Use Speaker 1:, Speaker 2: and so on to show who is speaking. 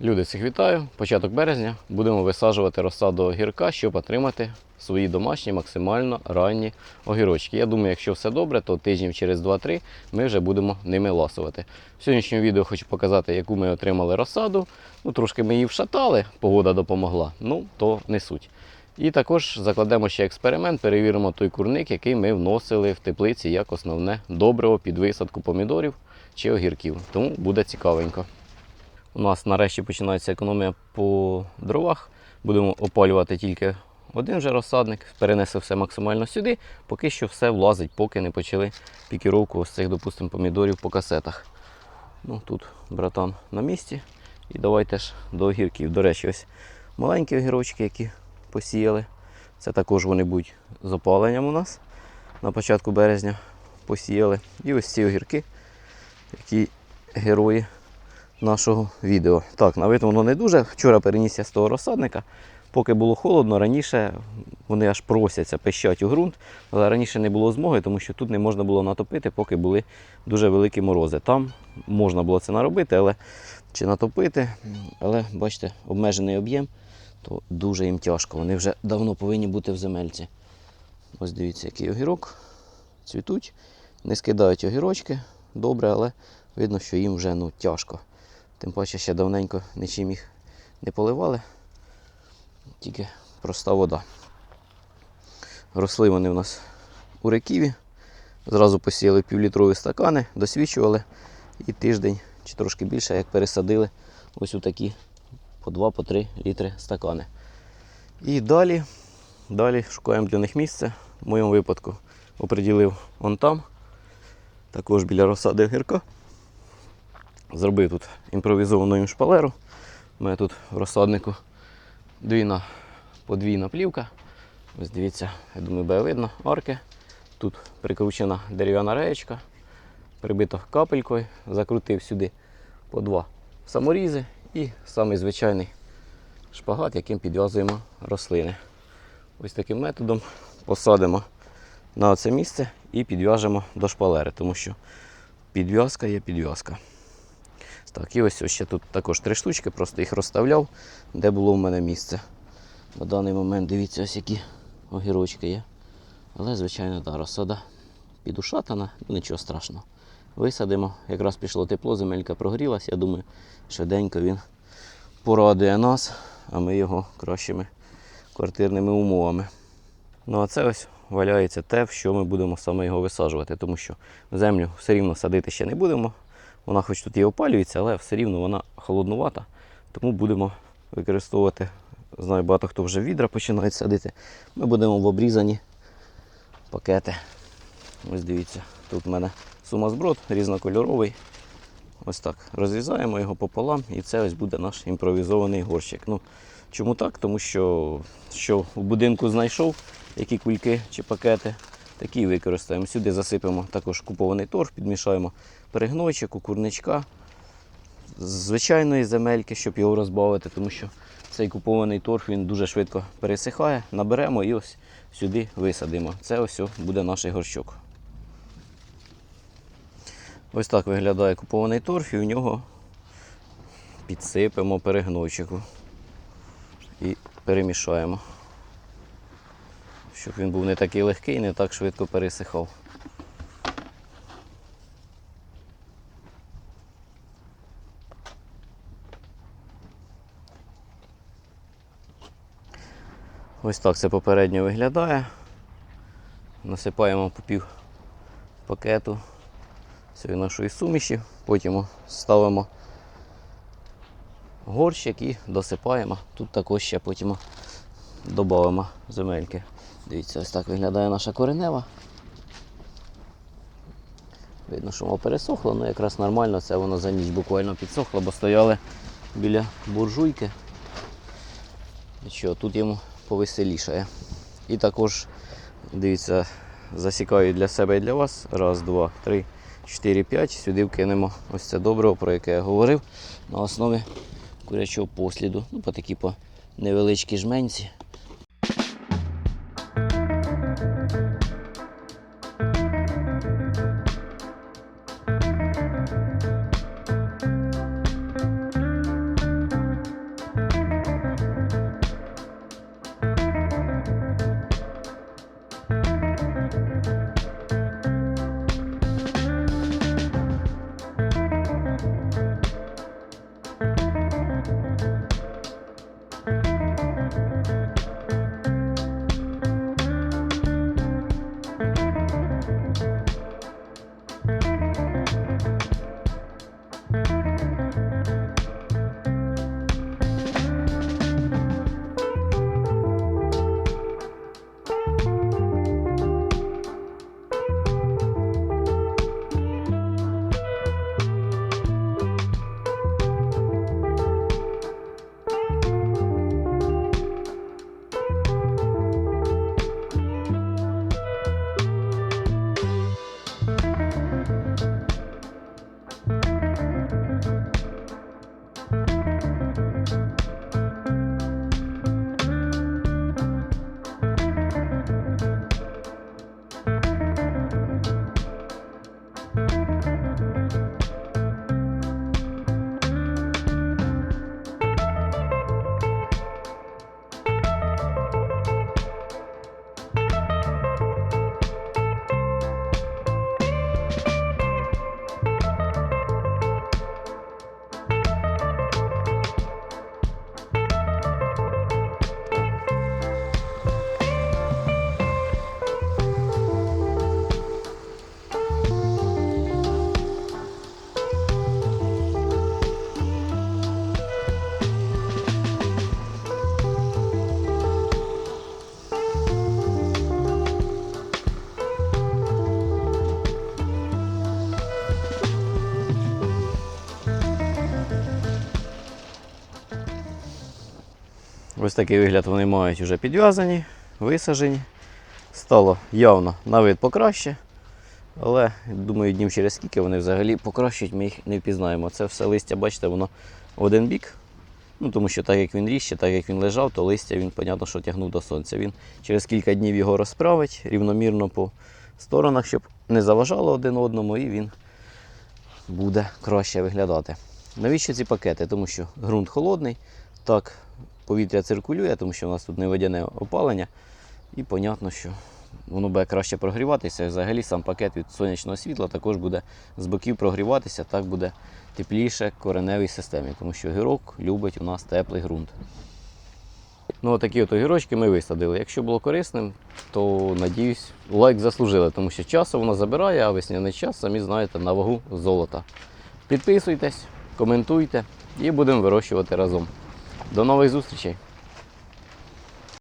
Speaker 1: Люди, всіх вітаю. Початок березня будемо висаджувати розсаду огірка, щоб отримати свої домашні максимально ранні огірочки. Я думаю, якщо все добре, то тижнів через 2-3 ми вже будемо ними ласувати. В сьогоднішньому відео хочу показати, яку ми отримали розсаду. Ну, трошки ми її вшатали, погода допомогла, ну то не суть. І також закладемо ще експеримент, перевіримо той курник, який ми вносили в теплиці як основне добриво під висадку помідорів чи огірків. Тому буде цікавенько. У нас нарешті починається економія по дровах. Будемо опалювати тільки один вже розсадник, перенесли все максимально сюди, поки що все влазить, поки не почали пікіровку ось цих, допустимо, помідорів по касетах. Ну, Тут братан на місці. І давайте ж до огірків. До речі, ось маленькі огірочки, які посіяли. Це також вони будуть з опаленням у нас. На початку березня посіяли. І ось ці огірки, які герої нашого відео. Так, на воно не дуже. Вчора переніс я з того розсадника. Поки було холодно, раніше вони аж просяться, пищать у ґрунт, але раніше не було змоги, тому що тут не можна було натопити, поки були дуже великі морози. Там можна було це наробити, але чи натопити, але бачите, обмежений об'єм, то дуже їм тяжко. Вони вже давно повинні бути в земельці. Ось дивіться, який огірок. Цвітуть, не скидають огірочки добре, але видно, що їм вже ну, тяжко. Тим паче ще давненько нічим їх не поливали, тільки проста вода. Росли вони у нас у реківі. Зразу посіяли півлітрові стакани, досвідчували і тиждень чи трошки більше, як пересадили ось у такі по 2-3 літри стакани. І далі, далі шукаємо для них місце. В моєму випадку оприділив он там, також біля розсади огірка. Зробив тут імпровізовану їм шпалеру. У мене тут в розсаднику двійна подвійна плівка. Ось дивіться, я думаю, буде видно арки. Тут прикручена дерев'яна реєчка, прибита капелькою, закрутив сюди по два саморізи і самий звичайний шпагат, яким підв'язуємо рослини. Ось таким методом посадимо на це місце і підв'яжемо до шпалери, тому що підв'язка є підв'язка. Так, і ось ось ще тут також три штучки, просто їх розставляв, де було в мене місце. На даний момент дивіться, ось які огірочки є. Але, звичайно, та розсада підушатана, ну нічого страшного. Висадимо, якраз пішло тепло, земелька прогрілась. Я думаю, швиденько він порадує нас, а ми його кращими квартирними умовами. Ну а це ось валяється те, в що ми будемо саме його висаджувати, тому що землю все рівно садити ще не будемо. Вона хоч тут і опалюється, але все рівно вона холоднувата. Тому будемо використовувати, знаю, багато хто вже відра починає садити. Ми будемо в обрізані пакети. Ось дивіться, тут в мене сумасброд різнокольоровий. Ось так. Розрізаємо його пополам і це ось буде наш імпровізований горщик. Ну, чому так? Тому що що в будинку знайшов, які кульки чи пакети, такі використаємо. Сюди засипемо також купований торф, підмішаємо перегнойчик, кукурничка, звичайної земельки, щоб його розбавити, тому що цей купований торф він дуже швидко пересихає. Наберемо і ось сюди висадимо. Це ось буде наш горщок. Ось так виглядає купований торф і в нього підсипемо перегнойчику і перемішаємо, щоб він був не такий легкий і не так швидко пересихав. Ось так це попередньо виглядає. Насипаємо по пів пакету цієї нашої суміші, потім ставимо горщик і досипаємо. Тут також ще потім додаємо земельки. Дивіться, ось так виглядає наша коренева. Видно, що воно пересохло, але якраз нормально, це воно за ніч буквально підсохло, бо стояли біля буржуйки. І що, тут йому повеселішає. І також, дивіться, засікаю для себе і для вас. Раз, два, три, чотири, п'ять. Сюди вкинемо ось це добриво, про яке я говорив, на основі курячого посліду. Ну, по такі по невеличкій жменці. Ось такий вигляд вони мають вже підв'язані, висажені. Стало явно на вид покраще. Але думаю, днів через скільки вони взагалі покращують, ми їх не впізнаємо. Це все листя, бачите, воно в один бік. Ну, тому що так як він ріс, ще так як він лежав, то листя він, понятно, що тягнув до сонця. Він через кілька днів його розправить рівномірно по сторонах, щоб не заважало один одному, і він буде краще виглядати. Навіщо ці пакети? Тому що ґрунт холодний, так повітря циркулює, тому що у нас тут не водяне опалення. І понятно, що воно буде краще прогріватися. Взагалі сам пакет від сонячного світла також буде з боків прогріватися, так буде тепліше кореневій системі, тому що гірок любить у нас теплий ґрунт. Ну, отакі от огірочки ми висадили. Якщо було корисним, то надіюсь, лайк заслужили, тому що часу воно забирає, а весняний час, самі знаєте, на вагу золота. Підписуйтесь, коментуйте і будемо вирощувати разом. До нових зустрічей!